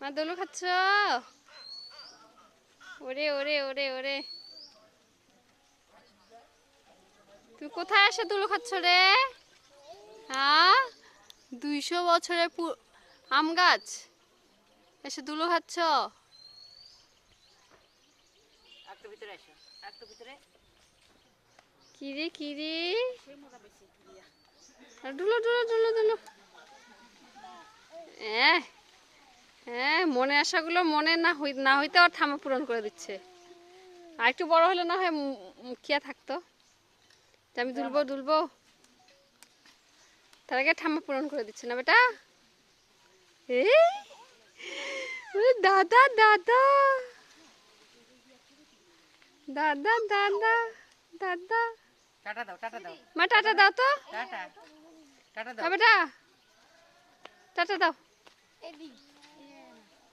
মা দোলু খাচ্ছ? ওরে ওরে ওরে ওরে। তুমি কোথায় এসে দোলু খাচ্ছ রে? হ্যাঁ? দুইশো বছরের আম গাছ? এসে দুলো খাচ্ছ? কিরে কিরে ডুলো ডুলো ডুলো ডুলো হ্যাঁ হ্যাঁ মনে আশাগুলো মনে না হই না হইতে আর থামা পূরণ করে দিচ্ছে। আর একটু বড় হলে না হয় মু- মুখিয়া থাকতো। যে আমি দুলবো দুলবো। তার আগে ঠাম্মা পূরণ করে দিচ্ছে না বেটা? এই ওরে দাদা দাদা। দাদা দাদা দাদা। টাটা দাও টাটা দাও। মা টাটা দাও তো। টাটা টাটা দাও। হ্যাঁ বেটা। টাটা দাও। এ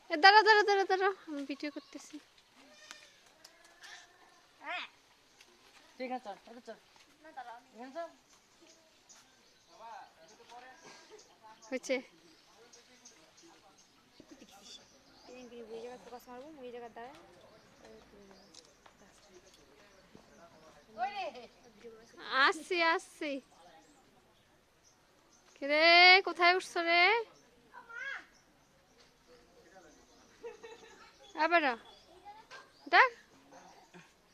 দাঁড়া দাঁড়া দাঁড়া দাঁড়া আমি ভিডিও করতেছি। ঠিক আছে চল চল এখানে ওই জায়গায় ফোকাস মারবো ওই জায়গায় দাঁড়ায় আসছি আসছি। রে কোথায় উঠছো রে? আবার দেখ।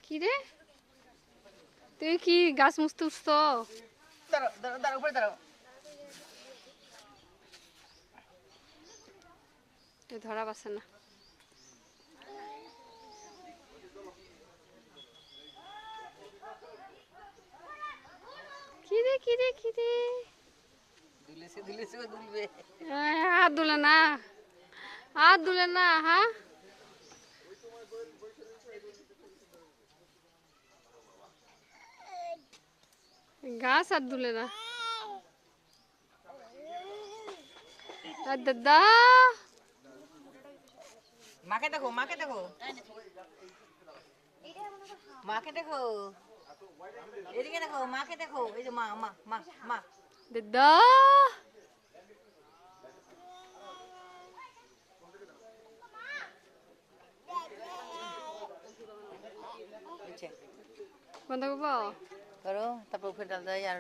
কি রে? তুই কি গাছ মুছতে উঠছো? ধরা পাচ্ছে না। কিরে কিরে কিরে দুলেছে দুলেছে ও দুলবে? আহ, হাত দুলে না। হাত দুলে না হ্যাঁ গাছ আর দুলে না। আর দাদা। মাকে দেখো মাকে দেখো। মাকে দেখো। এদিকে দেখো মাকে দেখো। এই যে মা মা মা মা। দাদা। বন্ধ করব? করো তারপর ফেটাল দেয় আর